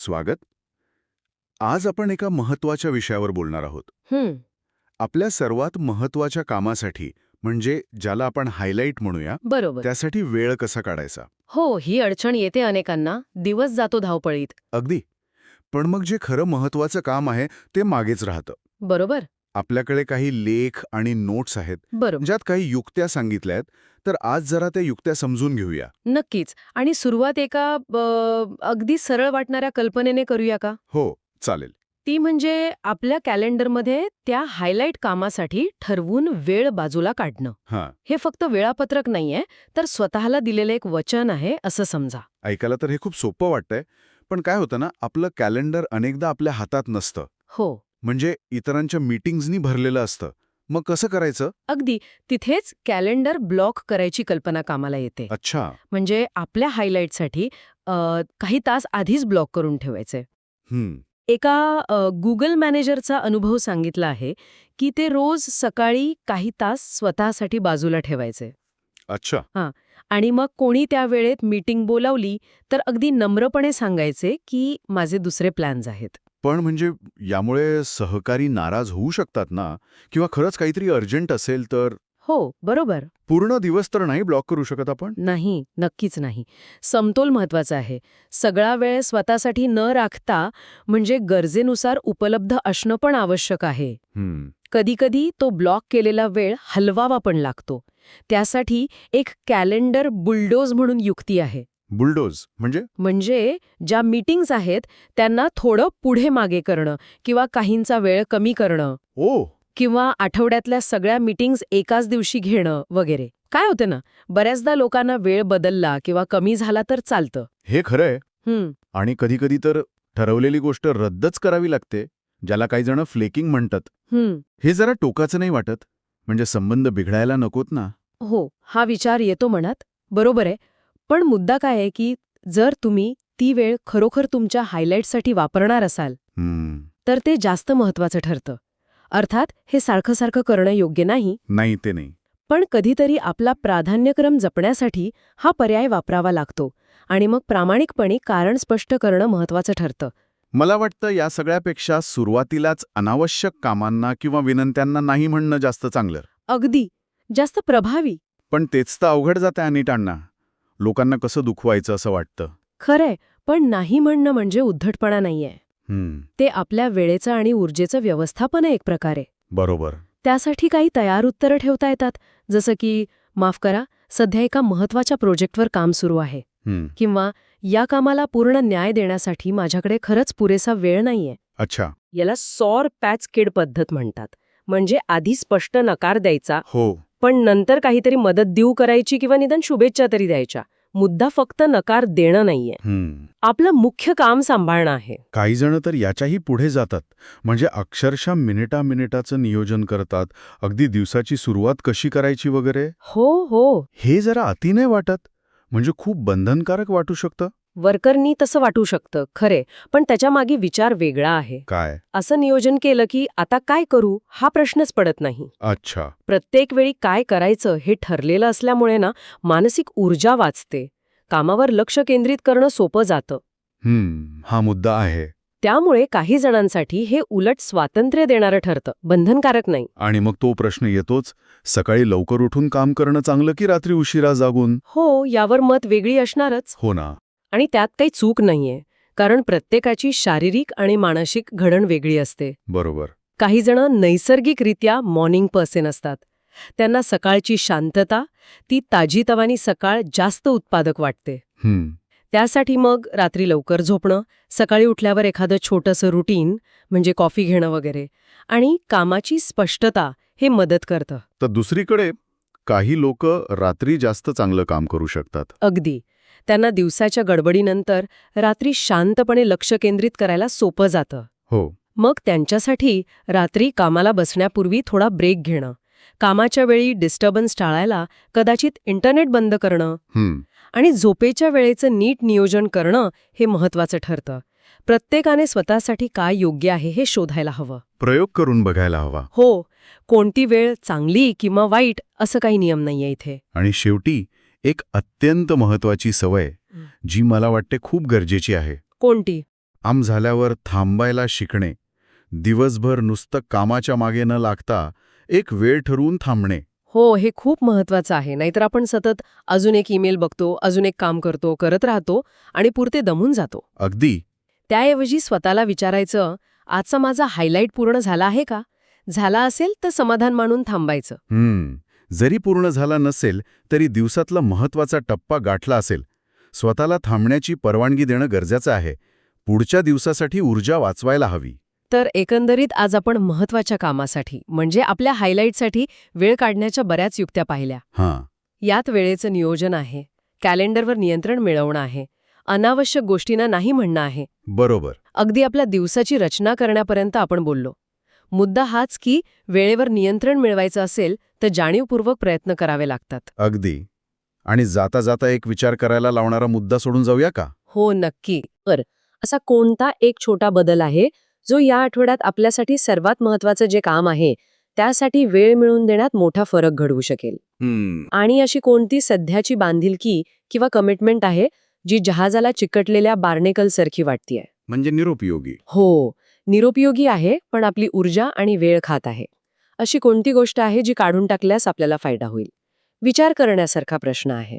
स्वागत. आज आपण एका महत्त्वाच्या विषयावर बोलणार आहोत. आपल्या सर्वात महत्त्वाच्या कामासाठी म्हणजे ज्याला आपण हायलाईट म्हणूया बरोबर. त्यासाठी वेळ कसा काढायचा? हो ही अडचण येते अनेकांना. दिवस जातो धावपळीत. अगदी. पण मग जे खरं महत्वाचं काम आहे ते मागेच राहतं. बरोबर. आपल्याकडे काही लेख आणि नोट्स आहेत ज्यात काही युक्त्या सांगितल्या आहेत तर आज जरा त्या युक्त्या समजून घेऊया. नक्कीच. आणि सुरुवात एका अगदी सरळ वाटणाऱ्या कल्पनेने करूया का? हो चालेल. ती म्हणजे आपल्या कॅलेंडरमध्ये त्या हायलाईट कामासाठी ठरवून वेळ बाजूला काढणं. हां. हे फक्त वेळापत्रक नाहीये तर स्वतःला दिलेलं एक वचन आहे असं समजा. ऐकायला तर हे खूप सोपं वाटतंय पण काय होतं ना आपलं कॅलेंडर अनेकदा आपल्या हातात नसतं. हो. म्हणजे इतरांच्या मीटिंग्जनी भरलेलं असतं. मग कसं करायचं? अगदी. तिथेच कॅलेंडर ब्लॉक करायची कल्पना कामाला येते. अच्छा. म्हणजे आपल्या हायलाईटसाठी काही तास आधीच ब्लॉक करून ठेवायचे. हम्म. एका गुगल मॅनेजरचा अनुभव सांगितला आहे की ते रोज सकाळी काही तास स्वतःसाठी बाजूला ठेवायचे. अच्छा. आणि मग कोणी त्या वेळेत मीटिंग बोलावली तर अगदी नम्रपणे सांगायचे की माझे दुसरे प्लॅन्स आहेत. पण म्हणजे यामुळे सहकारी नाराज होऊ शकतात ना? किंवा खरंच काहीतरी अर्जंट असेल तर? हो बरोबर. पूर्ण दिवस तर नाही ब्लॉक करू शकत आपण? नाही नक्कीच नाही. समतोल महत्त्वाचा आहे. सगळा वेळ स्वतःसाठी न राखता म्हणजे गरजेनुसार उपलब्ध असणं पण आवश्यक आहे. हम्म. कधीकधी तो ब्लॉक केलेला वेळ हलवावा पण लागतो. त्यासाठी एक कॅलेंडर बुलडोज म्हणून युक्ती आहे. बुलडोज म्हणजे? म्हणजे ज्या मीटिंग्स आहेत त्यांना थोडं पुढे मागे करणं किंवा काहींचा वेळ कमी करणं. ओ! किंवा आठवड्यातल्या सगळ्या मीटिंग्स एकाच दिवशी घेणं वगैरे. काय होतं ना बऱ्याचदा लोकांना वेळ बदलला किंवा कमी झाला तर चालतं. हे खरंय. आणि कधी कधी तर ठरवलेली गोष्ट रद्दच करावी लागते ज्याला काही जण फ्लेकिंग म्हणतात. हं. हे जरा टोकाचं नाही वाटत? म्हणजे संबंध बिघडायला नकोत ना? हो हा विचार येतो मनात. बरोबर आहे. पण मुद्दा काय आहे की जर तुम्ही ती वेळ खरोखर तुमच्या हायलाईटसाठी वापरणार असाल तर ते जास्त महत्वाचं ठरतं. अर्थात हे सारखं सारखं करणं योग्य नाही. नाही ते नाही. पण कधीतरी आपला प्राधान्यक्रम जपण्यासाठी हा पर्याय वापरावा लागतो आणि मग प्रामाणिकपणे कारण स्पष्ट करणं महत्वाचं ठरतं. मला वाटतं या सगळ्यापेक्षा सुरुवातीलाच अनावश्यक कामांना किंवा विनंत्यांना नाही म्हणणं जास्त चांगलं. अगदी. जास्त प्रभावी. पण तेच तर अवघड जातं आणि टाळणं. लोकांना कसं दुखवायचं असं वाटतं? खरंय पण नाही म्हणणं म्हणजे उद्धटपणा नाहीये. ते आपल्या वेळेचं आणि ऊर्जेचं व्यवस्थापन आहे एक प्रकारे. बरोबर. त्यासाठी काही तयार उत्तरं ठेवता येतात जसं की माफ करा सध्या एका महत्त्वाच्या प्रोजेक्टवर काम सुरू आहे. किंवा या कामाला पूर्ण न्याय देण्यासाठी माझ्याकडे खरंच पुरेसा वेळ नाहीये. अच्छा. याला सॉर पॅच किड पद्धत म्हणतात. म्हणजे आधी स्पष्ट नकार द्यायचा हो. पण नंतर काहीतरी मदत देऊ करायची किंवा निदान शुभेच्छा तरी द्यायच्या. मुद्दा फक्त नकार देणं नाहीये. आपलं मुख्य काम सांभाळणं आहे. काही जण तर याच्याही पुढे जातात. म्हणजे अक्षरशः मिनिटा मिनिटाचं नियोजन करतात. अगदी दिवसाची सुरुवात कशी करायची वगैरे? हो हो. हे जरा अति नाही वाटत. म्हणजे खूप बंधनकारक वाटू शकतं? वर्करनी तसं वाटू शकतं खरे पण त्याच्यामागे विचार वेगळा आहे. काय? असं नियोजन केलं की आता काय करू हा प्रश्नच पडत नाही. अच्छा. प्रत्येक वेळी काय करायचं हे ठरलेलं असल्यामुळे ना मानसिक ऊर्जा वाचते. कामावर लक्ष केंद्रित करणं सोपं जातं. हम्म हा मुद्दा आहे. त्यामुळे काही जणांसाठी हे उलट स्वातंत्र्य देणारं ठरतं बंधनकारक नाही. आणि मग तो प्रश्न येतोच सकाळी लवकर उठून काम करणं चांगलं की रात्री उशिरा जागून? हो यावर मत वेगळी असणारच. हो ना. आणि त्यात काही चूक नाहीये कारण प्रत्येकाची शारीरिक आणि मानसिक घडण वेगळी असते. बरोबर. काही जण नैसर्गिकरित्या मॉर्निंग पर्सन असतात. त्यांना सकाळची शांतता ती ताजीतवानी सकाळ जास्त उत्पादक वाटते. हम्म. त्यासाठी मग रात्री लवकर झोपणं सकाळी उठल्यावर एखादं छोटंसं रुटीन म्हणजे कॉफी घेणं वगैरे आणि कामाची स्पष्टता हे मदत करतं. तर दुसरीकडे काही लोक रात्री जास्त चांगलं काम करू शकतात. अगदी. त्यांना दिवसाच्या गडबडीनंतर रात्री शांतपणे लक्ष केंद्रित करायला सोपं जातं. हो. मग त्यांच्यासाठी रात्री कामाला बसण्यापूर्वी थोडा ब्रेक घेणं कामाच्या वेळी डिस्टर्बन्स टाळायला कदाचित इंटरनेट बंद करणं आणि झोपेच्या वेळेचं नीट नियोजन करणं हे महत्वाचं ठरतं. प्रत्येकाने स्वतःसाठी काय योग्य आहे हे शोधायला हवं. प्रयोग करून बघायला हवा. हो कोणती वेळ चांगली किंवा वाईट असं काही नियम नाहीये इथे. आणि शेवटी एक अत्यंत महत्वाची सवय. जी मला वाटते खूप गरजेची आहे. कोणती? आम झाल्यावर थांबायला शिकणे दिवसभर नुसतं कामाच्या मागे न लागता एक वेळ ठरवून थांबणे. हो हे खूप महत्वाचं आहे. नाहीतर आपण सतत अजून एक ईमेल बघतो अजून एक काम करतो करत राहतो आणि पुरते दमून जातो. अगदी. त्याऐवजी स्वतःला विचारायचं आजचा माझा हायलाईट पूर्ण झाला आहे का? झाला असेल तर समाधान मानून थांबायचं. जरी पूर्ण झाला नसेल तरी दिवसातला महत्त्वाचा टप्पा गाठला असेल. स्वतःला थांबण्याची परवानगी देणं गरजेचं आहे. पुढच्या दिवसासाठी ऊर्जा वाचवायला हवी. तर एकंदरीत आज आपण महत्त्वाच्या कामासाठी म्हणजे आपल्या हायलाईटसाठी वेळ काढण्याच्या बऱ्याच युक्त्या पाहिल्या. हां. यात वेळेचं नियोजन आहे. कॅलेंडरवर नियंत्रण मिळवणं आहे. अनावश्यक गोष्टींना नाही म्हणणं आहे. बरोबर. अगदी आपल्या दिवसाची रचना करण्यापर्यंत आपण बोललो. मुद्दा हाच की वेळेवर नियंत्रण मिळवायचं असेल तर जाणीवपूर्वक प्रयत्न करावे लागतात. अगदी. आणि जाता जाता एक विचार करायला लावणारा मुद्दा सोडून जाऊया का? हो नक्की. तर असा कोणता एक छोटा बदल आहे जो या आठवड्यात आपल्यासाठी सर्वात महत्वाचं जे काम आहे त्यासाठी वेळ मिळवून देण्यात मोठा फरक घडवू शकेल? आणि अशी कोणती सध्याची बांधिलकी किंवा कमिटमेंट आहे जी जहाजाला चिकटलेल्या बार्नेकलसारखी वाटतीये? म्हणजे निरुपयोगी. हो. निरुपयोगी आहे पण आपली ऊर्जा आणि वेळ खात आहे. अशी कोणती गोष्ट आहे जी काढून टाकल्यास आपल्याला फायदा होईल? विचार करण्यासारखा प्रश्न आहे.